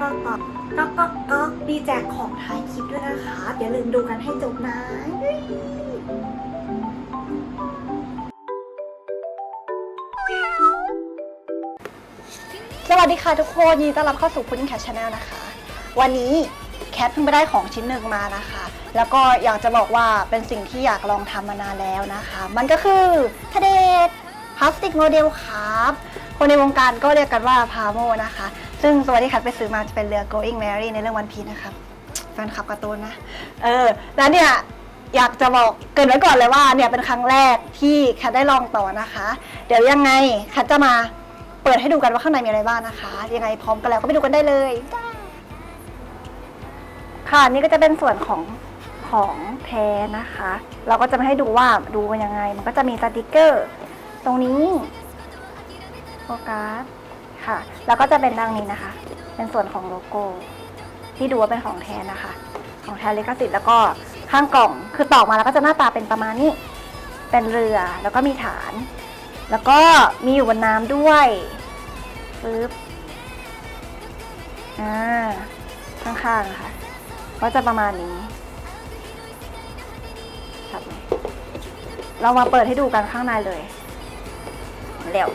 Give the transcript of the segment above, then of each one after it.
ก็ก็ก็ก็ก็มีแจกของท้ายคลิปด้วยนะคะ อย่าลืมดูกันให้จบนะสวัสดีค่ะทุกคนยินดีต้อนรับเข้าสู่พุดดิ้งแคชชาแนลนะคะ วันนี้แคทเพิ่งไปได้ของชิ้นหนึ่งมานะคะ แล้วก็อยากจะบอกว่าเป็นสิ่งที่อยากลองทำมานานแล้วนะคะ มันก็คือทะเดดพลาสติกโมเดลครับ คนในวงการก็เรียกกันว่าพาโมนะคะ ซึ่งตัวที่แคทไปซื้อมาจะเป็นเรือ Going Mary ในเรื่องวันพีนะครับแฟนคลับการ์ตูนนะ เออ แล้วเนี่ยอยากจะบอกเกินไว้ก่อนเลยว่าเนี่ยเป็นครั้งแรกที่แคทได้ลองต่อนะคะ เดี๋ยวยังไงแคทจะมาเปิดให้ดูกันว่าข้างในมีอะไรบ้างนะคะ ยังไงพร้อมกันแล้วก็ไปดูกันได้เลยจ้าค่ะนี่ก็จะเป็นส่วนของของแท้นะคะ เราก็จะมาให้ดูว่าดูกันยังไง มันก็จะมีสติกเกอร์ ตรงนี้โฟกัส ค่ะ แล้วก็จะเป็นดังนี้นะคะ เป็นส่วนของโลโก้ ที่ดูว่าเป็นของแท้นะคะ ของแท้ลิขสิทธิ์แล้วก็ข้างกล่องคือตอกมาแล้วก็จะหน้าตาเป็นประมาณนี้ เป็นเรือแล้วก็มีฐาน แล้วก็มีอยู่บนน้ำด้วยปึ๊บอ่าข้างๆค่ะก็จะประมาณนี้ชัดไหมเรามาเปิดให้ดูกันข้างในเลยเร็ว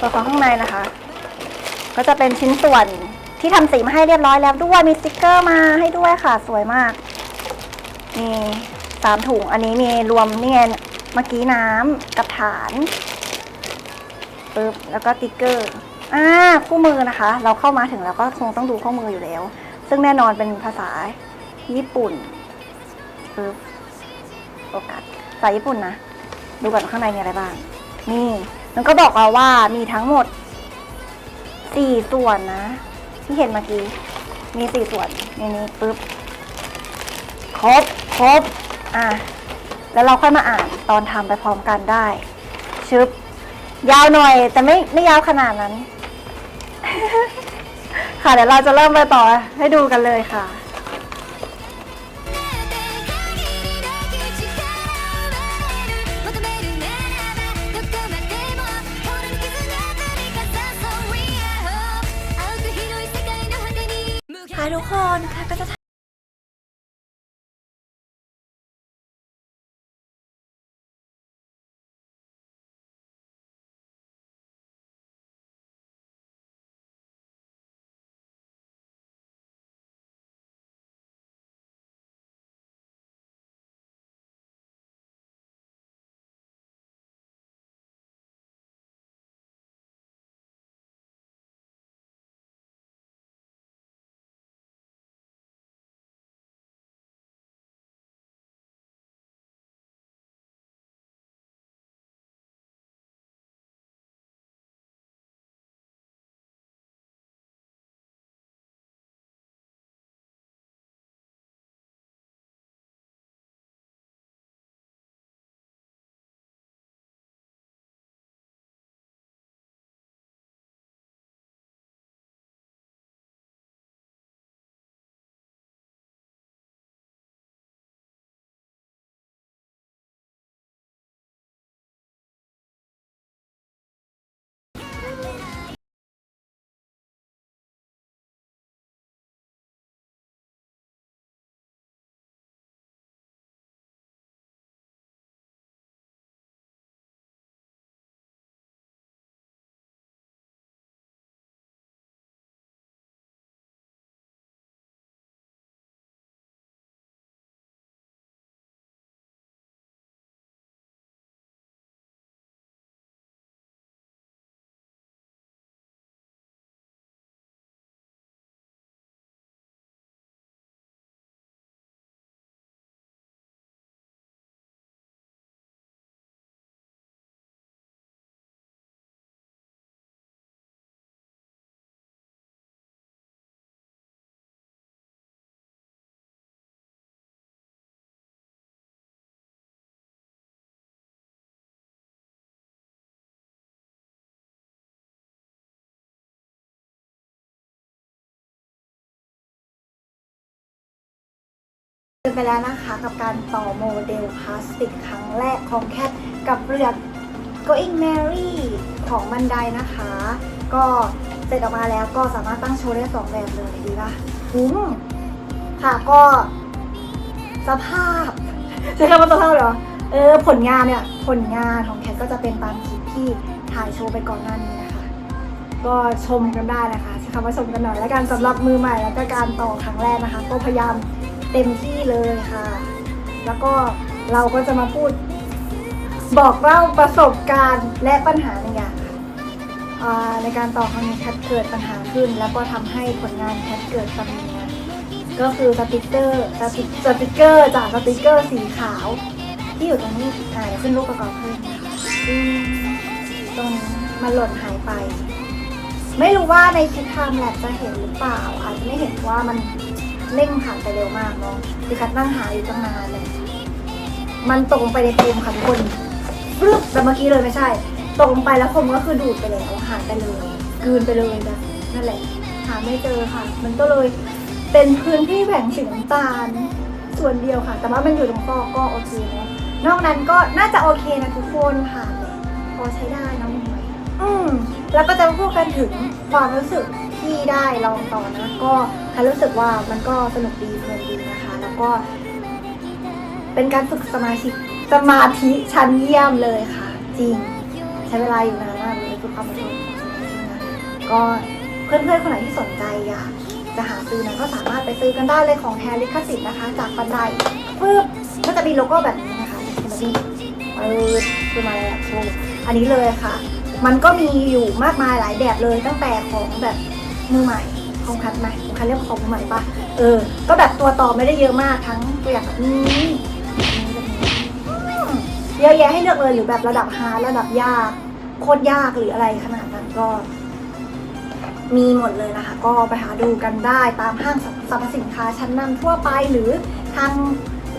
ปึ๊บเปิดของข้างในนะคะ ก็จะเป็นชิ้นส่วนที่ทำสีมาให้เรียบร้อยแล้วด้วยมีสติกเกอร์มาให้ด้วยค่ะ สวยมาก มีสามถุงอันนี้มีรวมนี่ไงเมื่อกี้น้ำกับฐานปึ๊บแล้วก็ติ๊กเกอร์อ่าคู่มือนะคะ เราเข้ามาถึงแล้วก็คงต้องดูข้อมืออยู่แล้ว ซึ่งแน่นอนเป็นภาษาญี่ปุ่นปึ๊บโฟกัสภาษาญี่ปุ่นนะ ดูก่อนข้างในมีอะไรบ้าง นี่ มันก็บอกเราว่ามีทั้งหมดสี่ส่วนนะ ที่เห็นเมื่อกี้ มีสี่ส่วนในนี้ปึ๊บครบครบอะแล้วเราค่อยมาอ่านตอนทำไปพร้อมกันได้ ชึบ ยาวหน่อย แต่ไม่ไม่ยาวขนาดนั้น ค่ะเดี๋ยวเราจะเริ่มไปต่อให้ดูกันเลยค่ะ ทุกคนค่ะก็จะท ไปแล้วนะคะกับการต่อโมเดลพลาสติกครั้งแรกของแคทกับเรือ Going Mary ของบันไดนะคะ ก็เสร็จออกมาแล้วก็สามารถตั้งโชว์ได้สองแบบเลยดีป่ะคุ้มค่ะก็สภาพใช้คำว่าสภาพเหรอเออผลงานเนี่ยผลงานของแคทก็จะเป็นตามคลิปที่ถ่ายโชว์ไปก่อนหน้านี้นะคะ ก็ชมกันได้นะคะใช้คำว่าชมกันหน่อยแล้วกันสำหรับมือใหม่แล้วก็การต่อครั้งแรกนะคะ ก็พยายาม เต็มที่เลยค่ะ แล้วก็เราก็จะมาพูด บอกเล่าประสบการณ์และปัญหาในอย่างในการต่อครั้งนี้แคทเกิดปัญหาขึ้น แล้วก็ทำให้ผลงานแคทเกิดปัญหาก็คือสติกเกอร์สติกสติกเกอร์จากสติกเกอร์สีขาว ที่อยู่ตรงนี้อ่าเดี๋ยวขึ้นรูปประกอบเพิ่มนะคะตรงนี้มันหล่นหายไป ไม่รู้ว่าในคลิปทม์แลปจะเห็นหรือเปล่า อาจจะไม่เห็นว่ามัน เร่งผ่านไปเร็วมากเนาะคือคัดนั่งหาอยู่ตั้งนานเลยมันตกลงไปในโฟมค่ะทุกคนฟึบแบบเมื่อกี้เลยไม่ใช่ ตกลงไปแล้วโฟมก็คือดูดไปแล้วหายไปเลยกืนไปเลยแบบนั่นแหละ หาไม่เจอค่ะ มันก็เลยเป็นพื้นที่แบ่งสีน้ำตาลส่วนเดียวค่ะ แต่ว่ามันอยู่ตรงฟอก็โอเคเนาะนอกนั้นก็น่าจะโอเคนะทุกคนผ่านพอใช้ได้นะ อืมแล้วก็จะพูดกันถึงความรู้สึกที่ได้ลองต่อนะ ก็คันรู้สึกว่ามันก็สนุกดีเพลินดีนะคะ แล้วก็เป็นการฝึกสมาธิสมาธิชั้นเยี่ยมเลยค่ะ จริง ใช้เวลาอยู่นานมากเลยฝึกความอดทนของสมาธินะก็เพื่อนๆคนไหนที่สนใจอยากจะหาซื้อนะก็สามารถไปซื้อกันได้เลยของแทนลิขสิทธิ์นะคะ จากบันไดปึ๊บก็จะมีโลโก้แบบนี้นะคะเป็นแบบนี้เออคือมาแล้วอันนี้เลยค่ะ มันก็มีอยู่มากมายหลายแบบเลยตั้งแต่ของแบบมือใหม่ของคัดไหมของคัดเรียกของมือใหม่ปะเออ ก็แบบตัวต่อไม่ได้เยอะมากทั้งตัวอย่างแบบนี้แบบนี้เยอะแยะให้เลือกเลยหรือแบบระดับฮาร์ระดับยากโคตรยากหรืออะไรขนาดนั้นก็มีหมดเลยนะคะ ก็ไปหาดูกันได้ตามห้างสรรพสินค้าชั้นนำทั่วไปหรือทาง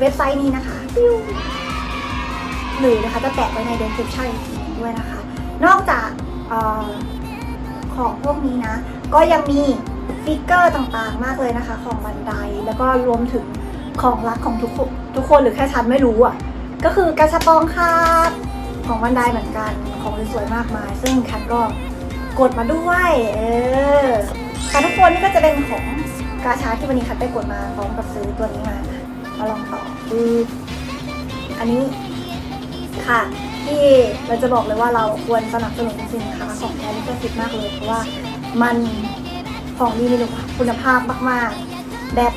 เว็บไซต์นี้นะคะ หรือนะคะจะแปะไว้ใน description ด้วยนะคะ นอกจากออของพวกนี้นะ ก็ยังมีฟิกเกอร์ต่างๆมากเลยนะคะ ของบันไดแล้วก็รวมถึงของรักของทุกทุกคนหรือแค่ฉันไม่รู้อะ ก็คือกระชับปองคาดของบันไดเหมือนกันของสวยๆมากมาย ซึ่งแคทก็กดมาด้วยเออแต่ทุกคนนี่ก็จะเป็นของกาชาที่วันนี้แคทไปกดมาพร้อมกับซื้อตัวนี้มานะมาลองต่อคืออันนี้ค่ะ ที่เราจะบอกเลยว่าเราควรสนับสนุนสินค้าของแทนลิขสิทธิ์มากเลยเพราะว่ามันของดีมีคุณภาพมาก ๆ แบบ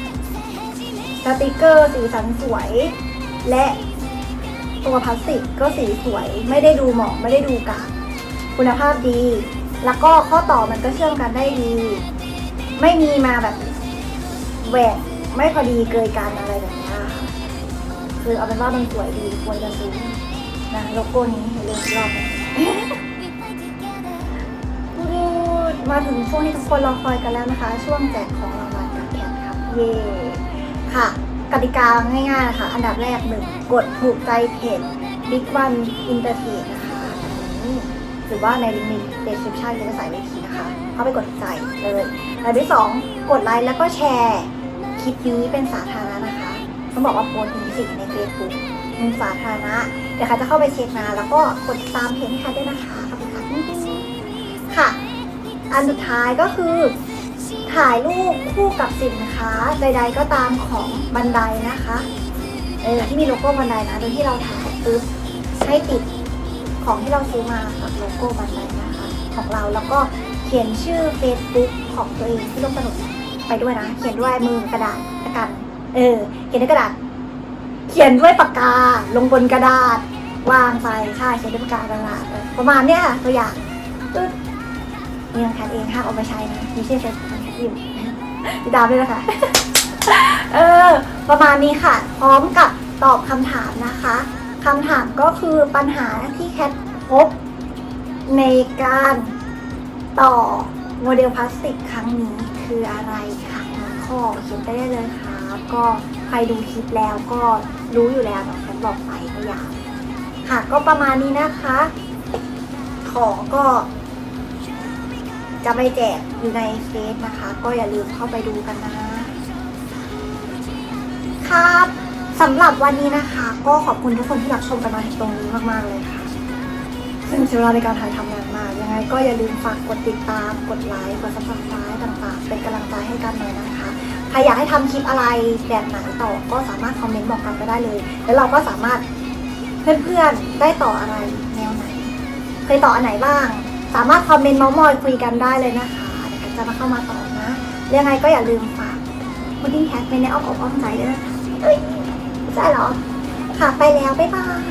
สติกเกอร์สีสันสวย และตัวพลาสติกก็สีสวย ไม่ได้ดูหมองไม่ได้ดูกากคุณภาพดี แล้วก็ข้อต่อมันก็เชื่อมกันได้ดี ไม่มีมาแบบแหวกไม่พอดีเกยกันอะไรแบบนี้ค่ะคือเอาเป็นว่ามันสวยดีควรจะซื้อ นะโลโก้นี้อย่าลืมรอบนะพูดมาถึงช่วงที่ทุกคนรอคอยกันแล้วนะคะ ช่วงแจกของรางวัลกับแคทครับเย่ค่ะกติกาง่ายๆนะคะ อันดับแรกหนึ่งกดถูกใจเพจ Big One Entertain นะคะหรือว่าในลิงก์ใน description จะใส่ไว้ทีนะคะเข้าไปกดถูกใจเลยอันดับที่สองกดไลค์แล้วก็แชร์คลิปนี้เป็นสาธารณะนะคะต้องบอกว่าโพสต์นี้สิใน Facebook เป็นสาธารณะเดี๋ยวค่ะจะเข้าไปเช็คนะ แล้วก็กดติดตามเพจให้ค่ะด้วยนะคะขอบคุณค่ะค่ะ อันสุดท้ายก็คือถ่ายรูปคู่กับสินค้าใด ๆ ก็ตามของบันไดนะคะเออที่มีโลโก้บันไดนะโดยที่เราถ่ายปุ๊บให้ติดของที่เราซื้อมากับโลโก้บันไดนะคะ ของเราแล้วก็เขียนชื่อ Facebook ของตัวเองที่ร่วมสนุกไปด้วยนะ เขียนด้วยมือกระดาษกัน เออ เขียนด้วยกระดาษ เขียนด้วยปากกาลงบนกระดาษ วางไปใช่เขียนด้วยปากกากระดาษประมาณเนี้ยค่ะตัวอย่างตึ๊ดนี่น้องแคทเองห้ามเอาไปใช้นะมีชื่อเฟซบุ๊กน้องแคทอยู่ติดตามด้วยนะคะเออ ประมาณนี้ค่ะ พร้อมกับตอบคำถามนะคะคำถามก็คือปัญหาที่แคทพบในการต่อโมเดลพลาสติกครั้งนี้คืออะไรคะ น้องข้อเขียนไปได้เลยค่ะก็ใครดูคลิปแล้วก็รู้อยู่แล้วน้องแคทบอกไปก็อยากค่ะ ก็ประมาณนี้นะคะ ของก็ จะไปแจกอยู่ในเฟซนะคะ ก็อย่าลืมเข้าไปดูกันนะ ครับสำหรับวันนี้นะคะ ก็ขอบคุณทุกคนที่รับชมกันมาถึงตรงนี้มากๆเลยค่ะ ซึ่งใช้เวลาในการถ่ายทำนานมาก ยังไงก็อย่าลืมฝากกดติดตาม กดไลค์ กดซับสไครต์ต่างๆ เป็นกำลังใจให้กันหน่อยนะคะ ใครอยากให้ทำคลิปอะไรแบบไหนต่อ ก็สามารถคอมเมนต์บอกกันก็ได้เลย แล้วเราก็สามารถเพื่อนๆ ได้ต่ออะไรแนวไหน เคยต่ออันไหนบ้าง สามารถคอมเมนต์มามอยคุยกันได้เลยนะคะเดี๋ยวกันจะมาเข้ามาต่อนะยังไงก็อย่าลืมฝากพุดดิ้งแคทในอ้อมอกอ้อมใจด้วยนะคะเอ้ยใช่เหรอ ค่ะไปแล้ว บ๊ายบาย